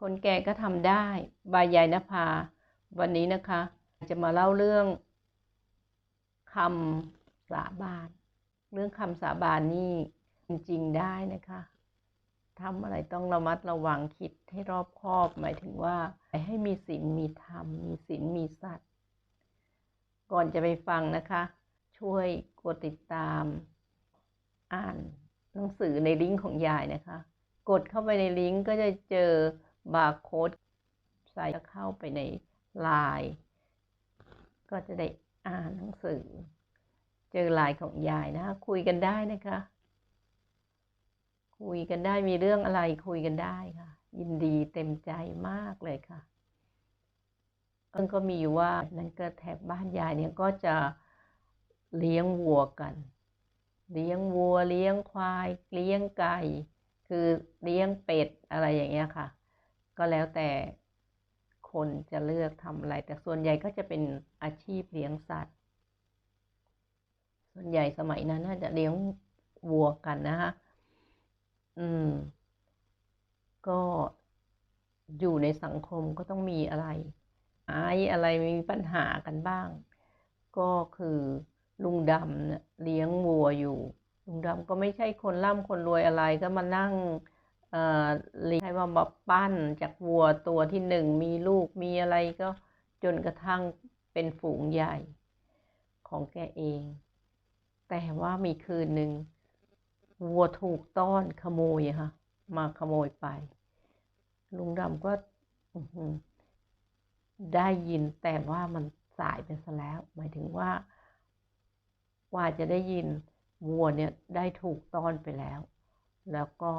คนแก่ก็ทำได้ บายายนภา วันนี้นะคะ จะมาเล่าเรื่องคำสาบาน เรื่องคำสาบานนี่จริงๆได้นะคะทำอะไรต้องระมัดระวังคิดให้รอบคอบ หมายถึงว่า ให้มีศีลมีธรรม มีศีลมีสัตว์ ก่อนจะไปฟังนะคะ ช่วยกดติดตาม อ่านหนังสือในลิงก์ของยายนะคะ กดเข้าไปในลิงก์ก็จะเจอ บาร์โค้ดใส่เข้าไปในไลน์ก็จะได้อ่านหนังสือ เจอไลน์ของยายนะคะคุยกันได้นะคะ คุยกันได้มีเรื่องอะไรคุยกันได้ค่ะ ยินดีเต็มใจมากเลยค่ะก็ก็มีอยู่ว่านั่นก็แถบบ้านยายเนี่ยก็จะเลี้ยงวัวกัน เลี้ยงวัวเลี้ยงควาย เลี้ยงไก่ คือเลี้ยงเป็ดอะไรอย่างเงี้ยค่ะ ก็แล้วแต่คนจะเลือกทำอะไร แต่ส่วนใหญ่ก็จะเป็นอาชีพเลี้ยงสัตว์ ส่วนใหญ่สมัยนั้นน่าจะเลี้ยงวัวกันนะคะอืม ก็อยู่ในสังคมก็ต้องมีอะไรไอ้อะไรมีปัญหากันบ้าง ก็คือลุงดำเลี้ยงวัวอยู่ ลุงดำก็ไม่ใช่คนร่ำคนรวยอะไรก็มานั่ง ลี้ยงให้ว่ามาปั้นจากวัวตัวที่หนึ่งมีลูกมีอะไรก็จนกระทั่งเป็นฝูงใหญ่ของแกเอง แต่ว่ามีคืนหนึ่งวัวถูกต้อนขโมยค่ะมาขโมยไป ลุงดำก็ได้ยินแต่ว่ามันสายไปซะแล้ว หมายถึงว่า ว่าจะได้ยินวัวเนี่ยได้ถูกต้อนไปแล้ว แล้วก็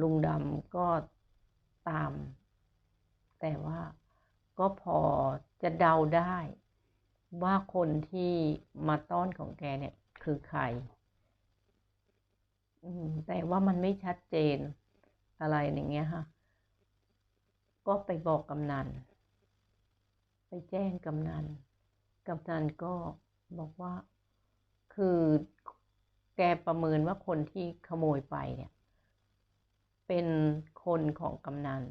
ลุงดำก็ตาม แต่ว่าก็พอจะเดาได้ ว่าคนที่มาต้อนของแกเนี่ยคือใครแต่ว่ามันไม่ชัดเจนอะไรอย่างเงี้ยค่ะ ก็ไปบอกกำนัน ไปแจ้งกำนัน กำนันก็บอกว่า คือแกประเมินว่าคนที่ขโมยไปเนี่ย เป็นคนของกำนัน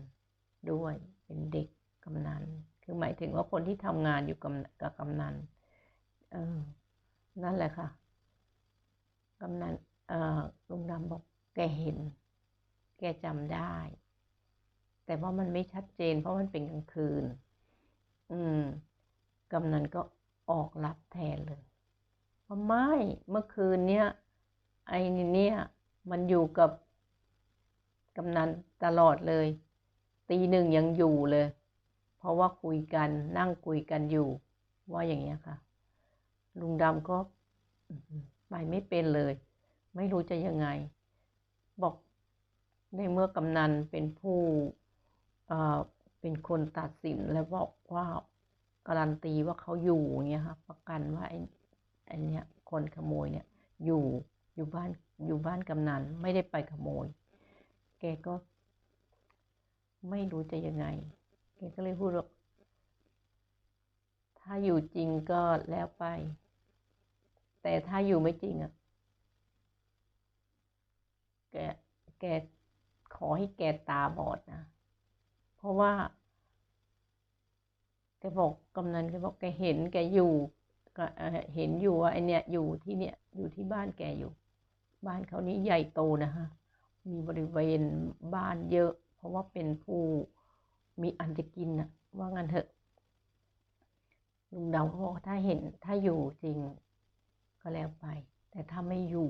ด้วยเป็นเด็กกำนันคือหมายถึงว่าคนที่ทำงานอยู่กับกำนันเออนั่นแหละค่ะกำนันลุงดำบอกแกเห็น แกจำได้ แต่ว่ามันไม่ชัดเจน เพราะมันเป็นกลางคืน อืมกำนันก็ออกรับแทนเลยว่าไม่เมื่อคืนเนี้ยไอ้เนี่ยมันอยู่กับ กำนันตลอดเลย ตีหนึ่งยังอยู่เลย เพราะว่าคุยกันนั่งคุยกันอยู่ ว่าอย่างเงี้ยค่ะ ลุงดำก็ไปไม่เป็นเลย ไม่รู้จะยังไง บอกในเมื่อกำนันเป็นผู้เป็นคนตัดสินแล้วบอกว่าการันตีว่าเขาอยู่เงี้ยค่ะประกันว่าไอ้ไอ้นี่คนขโมยเนี่ยอยู่อยู่บ้านอยู่บ้านกำนันไม่ได้ไปขโมย แกก็ไม่รู้จะยังไง แกก็เลยพูดว่าถ้าอยู่จริงก็แล้วไป แต่ถ้าอยู่ไม่จริงอะ แก แกขอให้แกตาบอดนะ เพราะว่า แกบอกกำนันแกบอกแกเห็นแกอยู่เห็นอยู่ว่าไอเนี้ยอยู่ที่เนี้ยอยู่ที่บ้านแกอยู่ บ้านเขานี้ใหญ่โตนะฮะ มีบริเวณบ้านเยอะ เพราะว่าเป็นผู้มีอันจะกินนะว่างั้นเถอะลุงดาวเขาบอกถ้าเห็นถ้าอยู่จริงก็แล้วไป แต่ถ้าไม่อยู่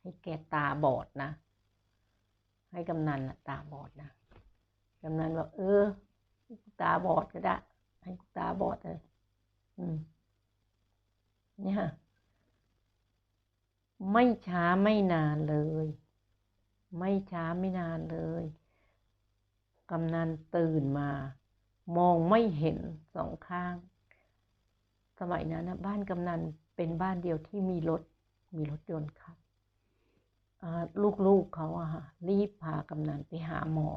ให้แกตาบอดนะ ให้กำนันตาบอดนะกำนันบอกเออตาบอดก็ได้ให้ตาบอดเลยอืมเนี่ยไม่ช้าไม่นานเลย ไม่ช้าไม่นานเลย กำนันตื่นมา มองไม่เห็นสองข้าง สมัยนั้นนะบ้านกำนันเป็นบ้านเดียวที่มีรถ มีรถยนต์ครับลูกๆเขาอะค่ะรีบพากำนันไปหาหมอ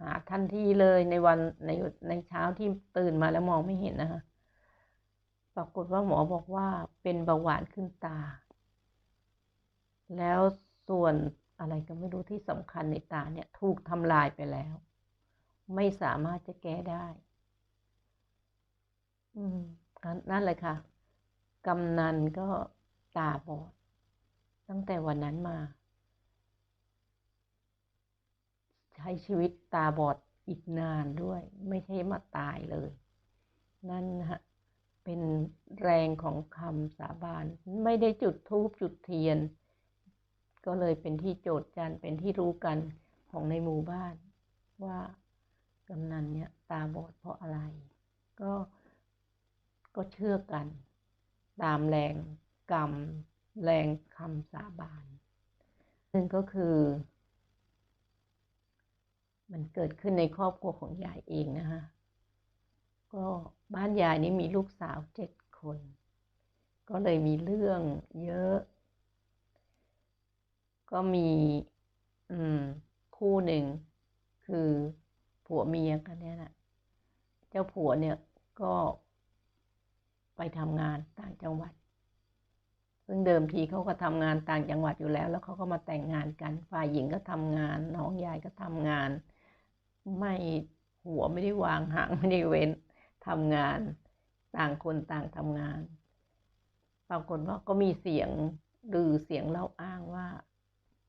หาทันทีเลยในวันในในเช้าที่ตื่นมาแล้วมองไม่เห็นนะคะปรากฏว่าหมอบอกว่าเป็นเบาหวานขึ้นตา แล้วส่วน อะไรก็ไม่รู้ที่สำคัญในตาเนี่ยถูกทำลายไปแล้ว ไม่สามารถจะแก้ได้ อืมนั่นเลยค่ะกำนันก็ตาบอด ตั้งแต่วันนั้นมา ใช้ชีวิตตาบอดอีกนานด้วย ไม่ใช่มาตายเลย นั่นฮะเป็นแรงของคำสาบาน ไม่ได้จุดธูปจุดเทียน ก็เลยเป็นที่โจทย์จันเป็นที่รู้กันของในหมู่บ้านว่ากำนันเนี่ยตาบอดเพราะอะไร ก็ก็เชื่อกัน ตามแรงกรรม แรงคำสาบานซึ่งก็คือ มันเกิดขึ้นในครอบครัวของยายเองนะคะก็บ้านยายนี้มีลูกสาวเจ็ดคน ก็เลยมีเรื่องเยอะ ก็มี อืม คู่หนึ่ง คือผัวเมียกันเนี่ยนะเจ้าผัวเนี่ยก็ไปทำงานต่างจังหวัด ซึ่งเดิมทีเขาก็ทำงานต่างจังหวัดอยู่แล้ว แล้วเขาก็มาแต่งงานกัน ฝ่ายหญิงก็ทำงาน น้องยายก็ทำงาน ไม่หัวไม่ได้วางหางไม่ได้เว้นทำงาน ต่างคนต่างทำงาน ปรากฏว่าก็มีเสียงลือเสียงเล่าอ้างว่า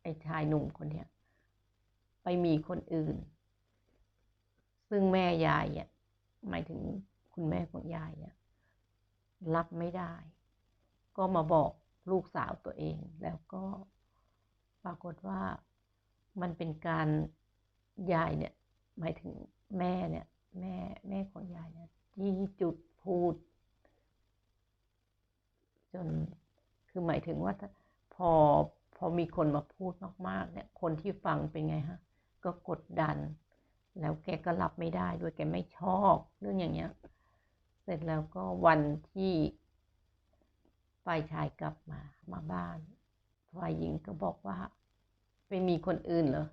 ไอ้ชายหนุ่มคนเนี้ยไปมีคนอื่น ซึ่งแม่ยายอะหมายถึงคุณแม่ของยายเนี่ยรับไม่ได้ ก็มาบอกลูกสาวตัวเอง แล้วก็ปรากฏว่ามันเป็นการยายเนี่ย หมายถึงแม่เนี่ย แม่แม่ของยายเนี่ยที่จุดพูด จนคือหมายถึงว่าพอ อมีคนมาพูดมาก ๆ เนี่ย คนที่ฟังเป็นไงฮะ ก็กดดัน แล้วแกก็รับไม่ได้ด้วยแกไม่ชอบเรื่องอย่างเงี้ย เสร็จแล้วก็วันที่ฝ่ายชายกลับมามาบ้านฝ่ายหญิงก็บอกว่า ไปมีคนอื่นเหรอ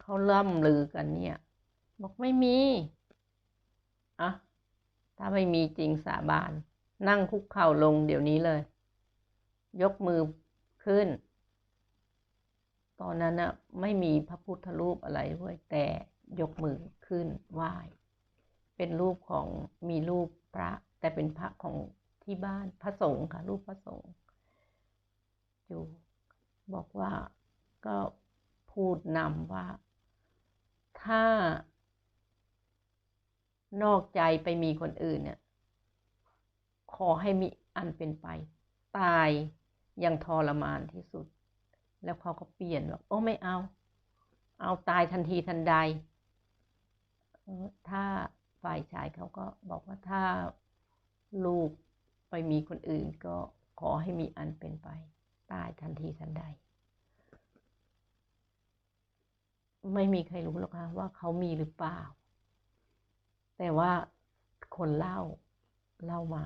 เขาล่ำลือกันเนี่ย บอกไม่มีอะถ้าไม่มีจริงสาบาน นั่งคุกเข่าลงเดี๋ยวนี้เลย ยกมือขึ้น ตอนนั้นน่ะไม่มีพระพุทธรูปอะไรด้วยแต่ยกมือขึ้นไหว้เป็นรูปของมีรูปพระ แต่เป็นพระของที่บ้านพระสงฆ์ค่ะ รูปพระสงฆ์อยู่บอกว่าก็พูดนำว่า ถ้านอกใจไปมีคนอื่นเนี่ย ขอให้มีอันเป็นไป ตายอยังทรมานที่สุด แล้วเขาก็เปลี่ยนบอกโอ้ไม่เอา เอาตายทันทีทันใด ถ้าฝ่ายชายเขาก็บอกว่าถ้าลูกไปมีคนอื่นก็ขอให้มีอันเป็นไป ตายทันทีทันใด ไม่มีใครรู้หรอกค่ะว่าเขามีหรือเปล่า แต่ว่าคนเล่าเล่ามา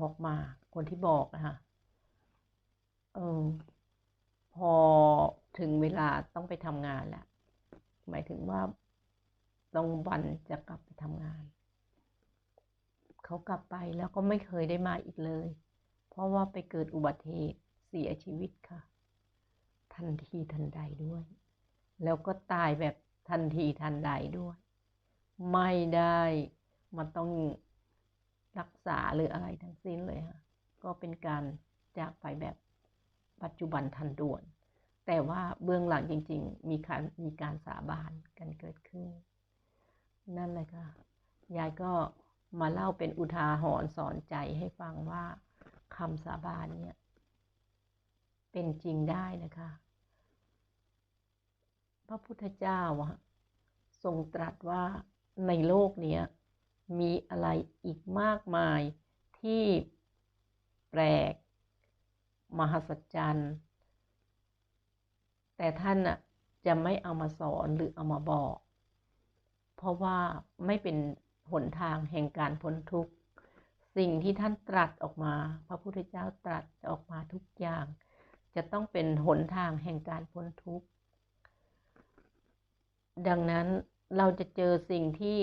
บอกมา คนที่บอกนะคะเออ พอถึงเวลาต้องไปทำงานแล้ว หมายถึงว่าตรงวันจะกลับไปทำงาน เขากลับไปแล้วก็ไม่เคยได้มาอีกเลย เพราะว่าไปเกิดอุบัติเหตุเสียชีวิตค่ะ ทันทีทันใดด้วย แล้วก็ตายแบบทันทีทันใดด้วย ไม่ได้มาต้องรักษาหรืออะไรทั้งสิ้นเลยค่ะ ก็เป็นการจากไปแบบ ปัจจุบันทันด่วน แต่ว่าเบื้องหลังจริง ๆ มีการมีการสาบานกันเกิดขึ้น นั่นเลยค่ะ ยายก็มาเล่าเป็นอุทาหรณ์สอนใจให้ฟังว่าคำสาบานเนี่ย เป็นจริงได้นะคะ พระพุทธเจ้าทรงตรัสว่าในโลกนี้มีอะไรอีกมากมายที่แปลก มหัศจรรย์แต่ท่านน่ะจะไม่เอามาสอนหรือเอามาบอก เพราะว่าไม่เป็นหนทางแห่งการพ้นทุกข์ สิ่งที่ท่านตรัสออกมา พระพุทธเจ้าตรัสออกมาทุกอย่าง จะต้องเป็นหนทางแห่งการพ้นทุกข์ ดังนั้นเราจะเจอสิ่งที่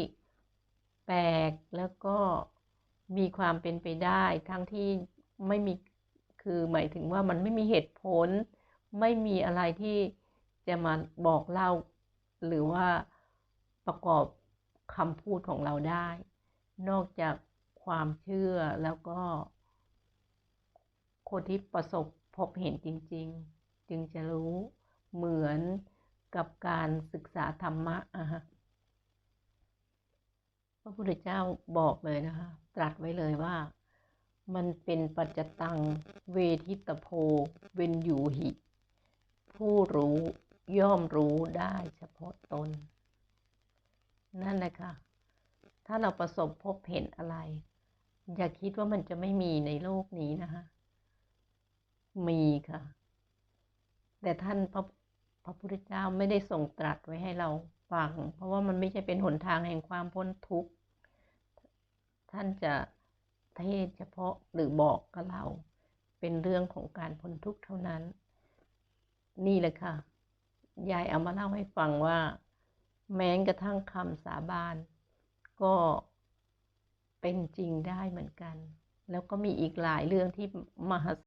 แปลกแล้วก็มีความเป็นไปได้ ทั้งที่ไม่มี คือหมายถึงว่ามันไม่มีเหตุผล ไม่มีอะไรที่จะมาบอกเล่า หรือว่าประกอบคำพูดของเราได้ นอกจากความเชื่อแล้วก็ คนที่ประสบพบเห็นจริง ๆ จึงจะรู้เหมือนกับการศึกษาธรรมะอะฮะพระพุทธเจ้าบอกเลยนะคะ ตรัสไว้เลยว่า มันเป็นปัจจตัง เวทิตโพ เวนยูหิ ผู้รู้ย่อมรู้ได้เฉพาะตน นั่นแหละค่ะ ถ้าเราประสบพบเห็นอะไร อย่าคิดว่ามันจะไม่มีในโลกนี้นะคะ มีค่ะ แต่ท่านพระพระพุทธเจ้าไม่ได้ทรงตรัสไว้ให้เราฟัง เพราะว่ามันไม่ใช่เป็นหนทางแห่งความพ้นทุกข์ ท่านจะ เทศเฉพาะหรือบอกกับเรา เป็นเรื่องของการพ้นทุกข์เท่านั้น นี่แหละค่ะ ยายเอามาเล่าให้ฟังว่า แม้กระทั่งคำสาบานก็เป็นจริงได้เหมือนกัน แล้วก็มีอีกหลายเรื่องที่มหัศ